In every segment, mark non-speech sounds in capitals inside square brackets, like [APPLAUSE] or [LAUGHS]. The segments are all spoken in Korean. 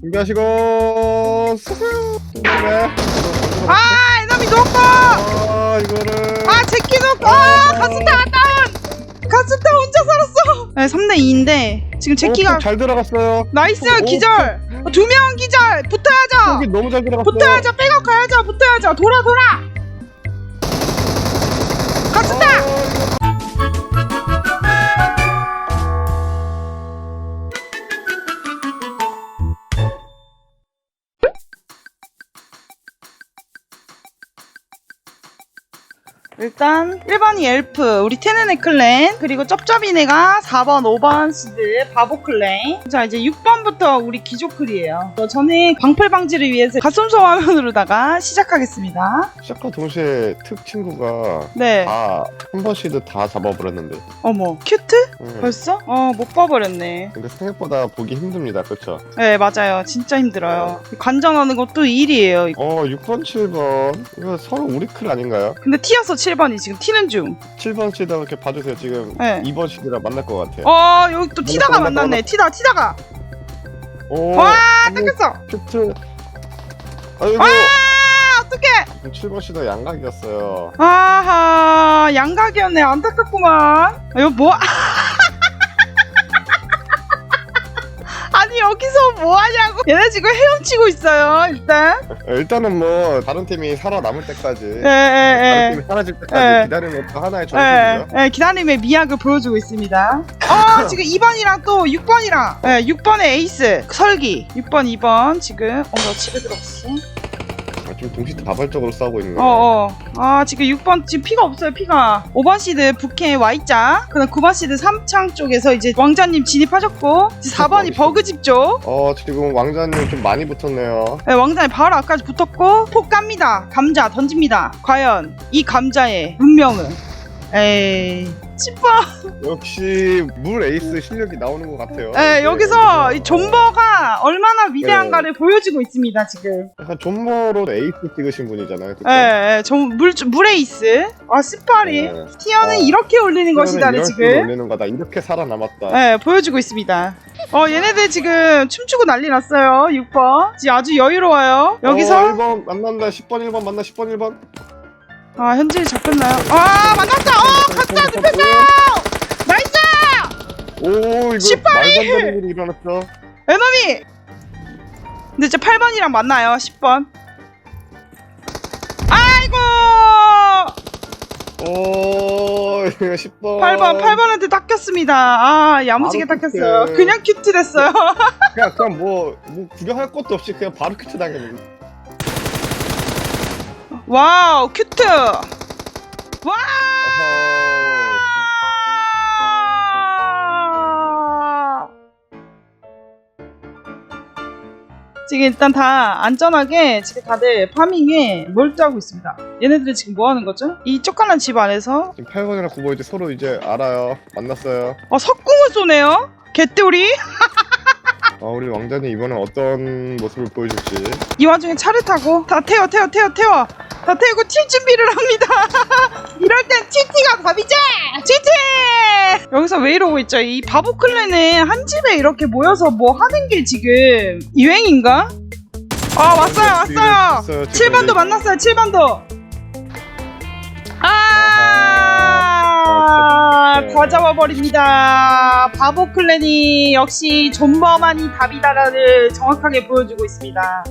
준비하시고 쏘세요. 네. 아 에너미 놓고! 아 이거를. 아 제끼 놓고! 아 가스타 다운! 가스타 혼자 살았어! 네 3대 2인데 지금 제끼가 어, 잘 들어갔어요. 나이스 오, 기절! 두 명 기절! 붙어야죠! 여기 너무 잘 들어갔어요. 붙어야죠! 백업 가야죠! 붙어야죠! 돌아 돌아 일단 1번이 엘프 우리 테네네 클랜 그리고 쩝쩝이네가 4번 5번 시드 바보 클랜 자 이제 6번부터 우리 기조클이에요 어, 저는 방풀 방지를 위해서 가슴소 화면으로다가 시작하겠습니다 시작과 동시에 특 친구가 네 다한 번씩도 다 잡아버렸는데. 어머 큐트? 음. 벌써? 어 못 봐버렸네 근데 생각보다 보기 힘듭니다. 그렇죠? 네 맞아요 진짜 힘들어요 관전하는 것도 일이에요 어 6번 7번 이거 서로 우리 클 아닌가요? 근데 티어서 7번 이 지금 티는 중 7번 시다 이렇게 봐주세요. 지금 네. 2번 시드랑 만날 것 같아요. 어 여기 또 티다가 만났다, 만났네 티다 티다가 오, 와 뺏겼어 큐트. 아이고. 아 어떡해 7번 시도 양각이었어요. 아하 양각이었네 안타깝구만 이거 뭐 여기서 뭐 하냐고 얘네 지금 헤엄치고 있어요 일단 일단은 뭐 다른 팀이 살아남을 때까지 예, 다른 팀이 사라질 때까지 예. 기다리는 것도 하나의 예, 전술이죠. 예, 기다림의 미학을 보여주고 있습니다. 어, 지금 2번이랑 또 6번이랑, 예, 6번의 에이스, 설기. 6번, 2번, 지금, 어, 나 집에 들어갔어. 아, 좀 동시다발적으로 싸우고 있는 어, 거예요. 어. 아, 지금 6번, 지금 피가 없어요, 피가. 5번 시드 북해 Y자. 그 다음 9번 시드 삼창 쪽에서 이제 왕자님 진입하셨고, 이제 4번이 버그집 쪽. 어 지금 왕자님 좀 많이 붙었네요. 네, 왕자님 바로 앞까지 붙었고, 폭 깝니다. 감자 던집니다. 과연 이 감자의 운명은? 에이. 10번. 역시 물 에이스 실력이 나오는 것 같아요. 네, 이게 여기서 이 어, 존버가 얼마나 위대한가를 보여주고 있습니다, 지금. 약간 존버로 에이스 찍으신 분이잖아요. 그쵸? 예, 예, 전 물, 물에이스. 아, 스파리. 네. 티어는 어. 이렇게 올리는 것이다를 지금. 올리는 거다. 이렇게 살아남았다. 예, 보여주고 있습니다. 어, 얘네들 지금 춤추고 난리 났어요, 6번. 지금 아주 여유로워요. 여기서. 어, 1번 만난다. 10번 1번 만나. 10번 1번. 아, 현진이 잡혔나요? 아, 만났다! 어, 갔다! 눕혔어요! 나이스! 오 이거 18위! 말도 안 되는 일이 일어났죠. 에너미! 근데 이제 8번이랑 만나요, 10번. 아이고! 오 이거 10번. 8번, 8번한테 닦였습니다. 아, 야무지게 바로 닦였어요. 그냥 큐트 됐어요. 그냥 그냥 뭐, 뭐 구경할 것도 없이 그냥 바로 큐트 당했는데. 와우, 큐트! 와! 지금 일단 다 안전하게 지금 다들 파밍에 몰두하고 있습니다. 얘네들이 지금 뭐 하는 거죠? 이 쪼까난 집 안에서 지금 8번이랑 9번 이제 서로 이제 알아요. 만났어요. 어, 석궁을 쏘네요? 개떼우리? [LAUGHS] 어, 우리 왕자님 이번엔 어떤 모습을 보여줄지. 이 와중에 차를 타고 다 태워 태워 태워 태워. 다 태우고 튈 준비를 합니다. [LAUGHS] 이럴 땐 TT가 답이지! TT 여기서 왜 이러고 있죠? 이 바보 클랜은 한 집에 이렇게 모여서 뭐 하는 게 지금 유행인가? 아 왔어요 왔어요. 있어요, 지금. 7번도 이제. 만났어요 7번도. 아, 아, 다 잡아버립니다. 바보 클랜이 역시 존버만이 답이다라를 정확하게 보여주고 있습니다.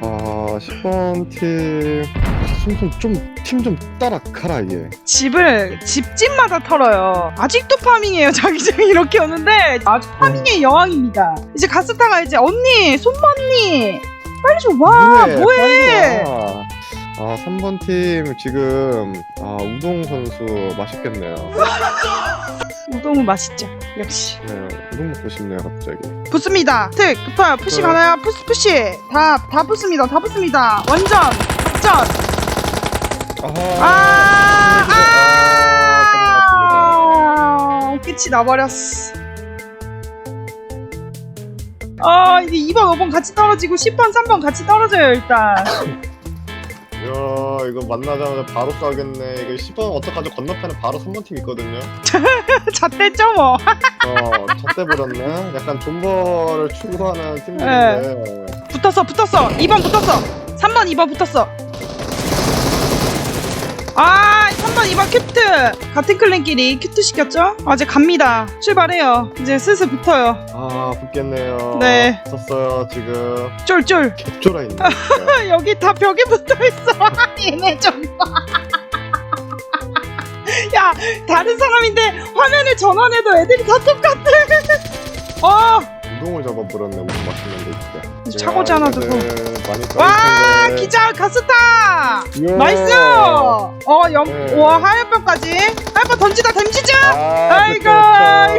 아, 10번 팀. 좀팀 좀 따라 가라 얘. 집을 집집마다 털어요. 아직도 파밍해요. [LAUGHS] 자기장이 이렇게 오는데 아주 파밍의 여왕입니다. 이제 가스타가 이제 언니 손먼니 빨리 좀 와. 뭐해? 빨리 와. 아, 3번 팀 지금 아, 우동 선수 맛있겠네요. [LAUGHS] 우동은 맛있죠. 역시. 네, 우동 먹고 싶네요, 갑자기. 붙습니다. 특 붙어요. 푸시 네. 가나요? 푸시 푸시. 다 다 붙습니다. 다 붙습니다. 완전 작전. 아하. 아, 아, 끝이 나버렸어. 아, 이제 2번, 5번 같이 떨어지고 10번, 3번 같이 떨어져요, 일단. [LAUGHS] 이야 이거 만나자마자 바로 싸겠네. 이거 10번 어떡하죠 건너편에 바로 3번 팀 있거든요. [LAUGHS] 잣대죠 뭐. 어 첫대버렸네. 약간 존버를 추구하는 팀들인데. 붙었어 붙었어. 2번 붙었어. 3번 2번 붙었어. 아 3번 2번 큐트. 같은 클랜끼리 큐트 시켰죠? 아 이제 갑니다. 출발해요. 이제 슬슬 붙어요. 아 붙겠네요. 네. 붙었어요 지금. 쫄쫄. 개쫄아 있네 진짜. 여기 다 벽에 붙어있어. [LAUGHS] 얘네 저거 [LAUGHS] 야 다른 사람인데 화면을 전환해도 애들이 다 똑같아. [LAUGHS] 어. 우동을 잡아버렸네 우동 맛있는데 진짜 차고지 하나 두고 많이 와. 기절 가스타 이야. 나이스 어 염, 네. 와 하얀뼈까지 하얀뼈 던지다 댐지죠 아, 아이고,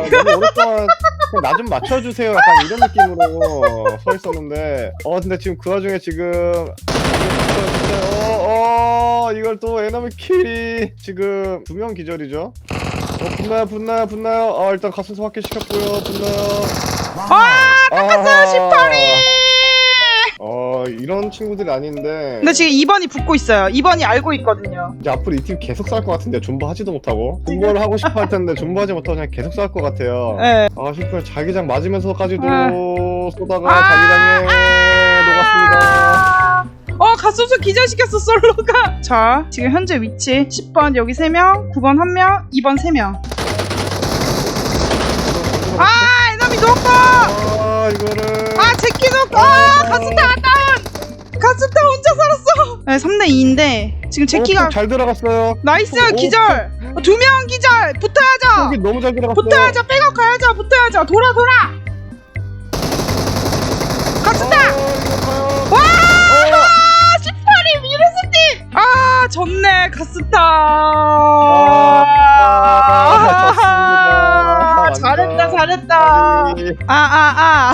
그쵸, 그쵸. 너무 오랫동안 나좀 맞춰주세요. 약간 이런 느낌으로 서 있었는데, 어 근데 지금 그 와중에 지금 어, 어 이걸 또 에너미 킬이 지금 두 명 기절이죠. 어 붙나요, 붙나요, 붙나요. 아 일단 가슴 확인 시켰고요, 붙나요. 아 바카스 18위 어 이런 친구들이 아닌데. 근데 지금 2번이 붙고 있어요 2번이 알고 있거든요 이제 앞으로 이 팀 계속 쌀 것 같은데 존버 하지도 못하고 존버를 하고 싶어 할 텐데 존버 하지 못하고 그냥 계속 쌀 것 같아요. 네. 아 슈퍼 자기장 맞으면서까지도 아. 쏘다가 아, 자기장에 녹았습니다. 어 가소수 기절시켰어 솔로가 자 지금 현재 위치 10번 여기 3명 9번 1명 2번 3명 아 에너미 누웠고 아 이거를 아 제키 누웠고 아 가스타 다운 가스타 혼자 살았어. 네 3대 2인데 지금 제키가 어, 잘 들어갔어요. 나이스 오, 기절. 두명 기절. 붙어야죠. 여기 너무 잘 들어갔어요. 붙어야죠. 백업 가야죠. 붙어야죠. 돌아 돌아. 가스타 어, 와 봐요. 18위 미르스팀 아 좋네 가스타. 아, 좋습니다. 잘했다 잘했다 아니, 아아 아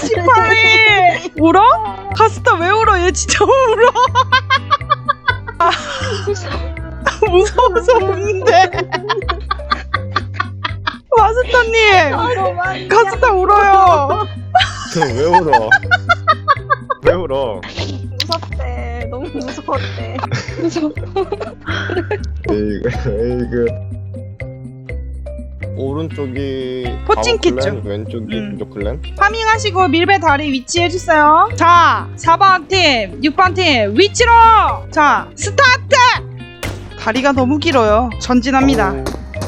18위 울어? 가스타 왜 울어 얘 진짜 울어 무서워서 우는데 마스터님 가스타 울어요 왜 울어? 왜 울어? 무섭대. 너무 무서웠대. 에이그 에이그 오른쪽이 클랜, 왼쪽이 음. 부족 클랜. 파밍하시고 밀배 다리 위치해주세요 자 4번 팀 6번 팀 위치로 자 스타트 다리가 너무 길어요 전진합니다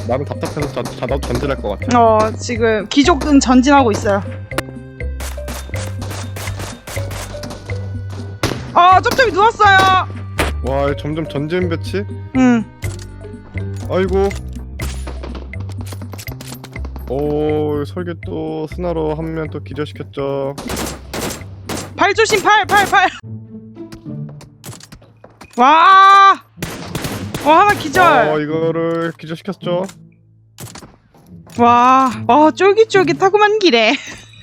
나는 답답해서 자, 자다 전질할 것 같아. 어 지금 귀족은 전진하고 있어요 어 쩝쩝이 누웠어요 와 점점 전진 배치? 응 아이고. 오 설계 또 스나로 한 명 또 기절시켰죠. 발 조심 팔 팔 팔. 와. 와 하나 기절. 어 이거를 기절시켰죠. 와. 와 쫄깃쫄깃하구만 기래.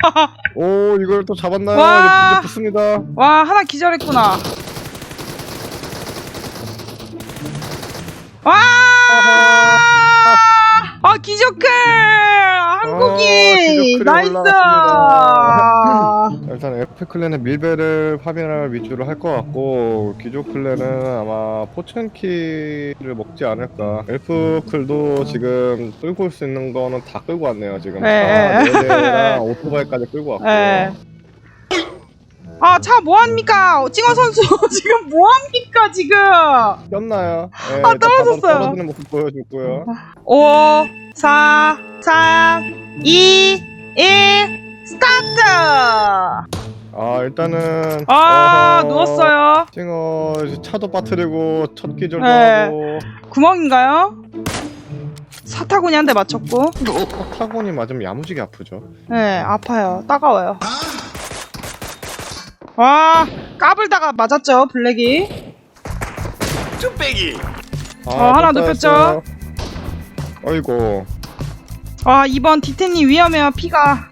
[LAUGHS] 오 이걸 또 잡았나요? 와. 이제 붙습니다. 와 하나 기절했구나. 와. 아 기적해. 한국이 기적클에 나이스. 일단 F 클랜의 밀배를 파밍을 위주로 할 것 같고 기조 클랜은 아마 포천키를 먹지 않을까. 엘프 클도 지금 끌고 올 수 있는 거는 다 끌고 왔네요 지금. 네. 차 4대랑 오토바이까지 끌고 왔고. 예. 아, 차 뭐합니까? 찡어 선수, [LAUGHS] 지금 뭐합니까, 지금? 꼈나요? 네, 아, 떨어졌어요. 떨어지는 모습 보여줬고요. 5, 4, 3, 2, 1, 스타트! 아 일단은 아, 어허, 누웠어요. 찡어 이제 차도 빠뜨리고 첫 기절도 네. 하고 구멍인가요? 사타구니 한 대 맞췄고. 타곤이 맞으면 야무지게 아프죠. 네, 아파요. 따가워요. 와, 까불다가 맞았죠, 블랙이. 아, 어, 하나 했어요. 어이구 와, 이번 디테님 위험해요, 피가.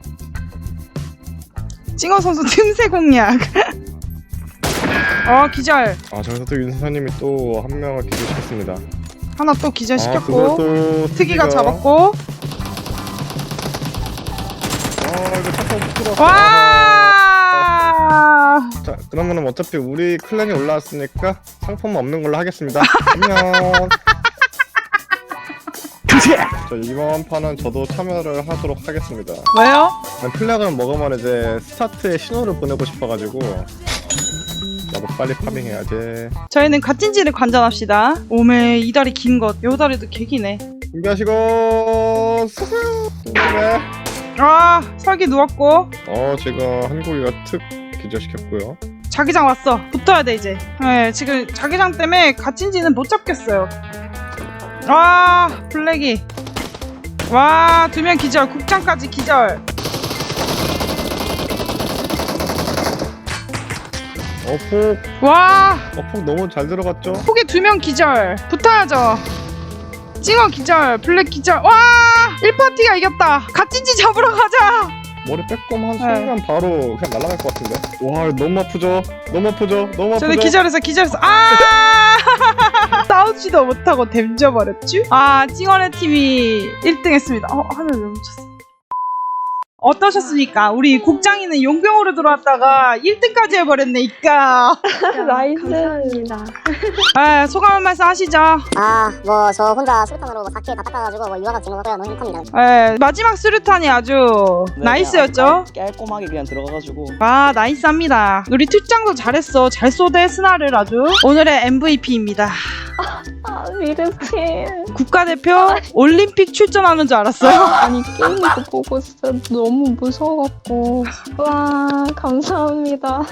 찡어 선수 틈새 공략. [LAUGHS] 어, 기절. 아 저기서 또 윤사님이 또 한 명을 기절시켰습니다. 하나 또 아, 기절시켰고. 그걸 또 특이가 특이가- 잡았고. 아 이거 잠깐 부끄러. 와! 자 그러면은 어차피 우리 클랜이 올라왔으니까 상품 없는 걸로 하겠습니다 안녕 [LAUGHS] 저 이번 판은 저도 참여를 하도록 하겠습니다 왜요? 플렉을 먹으면 이제 스타트에 신호를 보내고 싶어가지고 나도 빨리 파밍해야지 저희는 갓진지를 관전합시다. 오메 이 다리 긴 것. 요 다리도 개기네. 준비하시고 쏘세요 네. 아 설기 누웠고 어 지금 한국이가 특 기절시켰고요 자기장 왔어. 붙어야 돼 이제. 네 지금 자기장 때문에 갓진지는 못 잡겠어요. 아 블랙이. 와 두 명 기절. 국장까지 기절. 어폭 와 어폭 너무 잘 들어갔죠? 폭에 두 명 기절. 붙어야죠. 찡어 기절. 블랙 기절. 와 1파티가 이겼다. 갓진지 잡으러 가자. 머리 빼꼼 한 네. 순간 바로 그냥 날아갈 것 같은데 와 너무 아프죠? 너무 아프죠? 너무 아프죠? 저는 기절해서 기절해서 아 [LAUGHS] 싸우지도 못하고 댐져 버렸지? 아 찡어네 팀이 1등 했습니다. 어 하늘 왜 묻혔어? 어떠셨습니까? 우리 국장이는 용병으로 들어왔다가 1등까지 해버렸네 이까. [LAUGHS] 나이스. 감사합니다. 아 소감 한 말씀 하시죠. 아, 뭐 저 혼자 수류탄으로 뭐 4킬 다 닦아가지고 뭐 이화가 진것 같고요. 너무 행복합니다. 예, 마지막 수류탄이 아주 네, 나이스였죠? 그냥 깔끔하게 그냥 들어가가지고 아 나이스합니다. 우리 투짱도 잘했어. 잘 쏘대 스나를 아주. 오늘의 MVP입니다. 아, 미르필. 국가대표 올림픽 출전하는 줄 알았어요. 아니, 게임 이거 보고 진짜 너무 무서워갖고. 와, 감사합니다.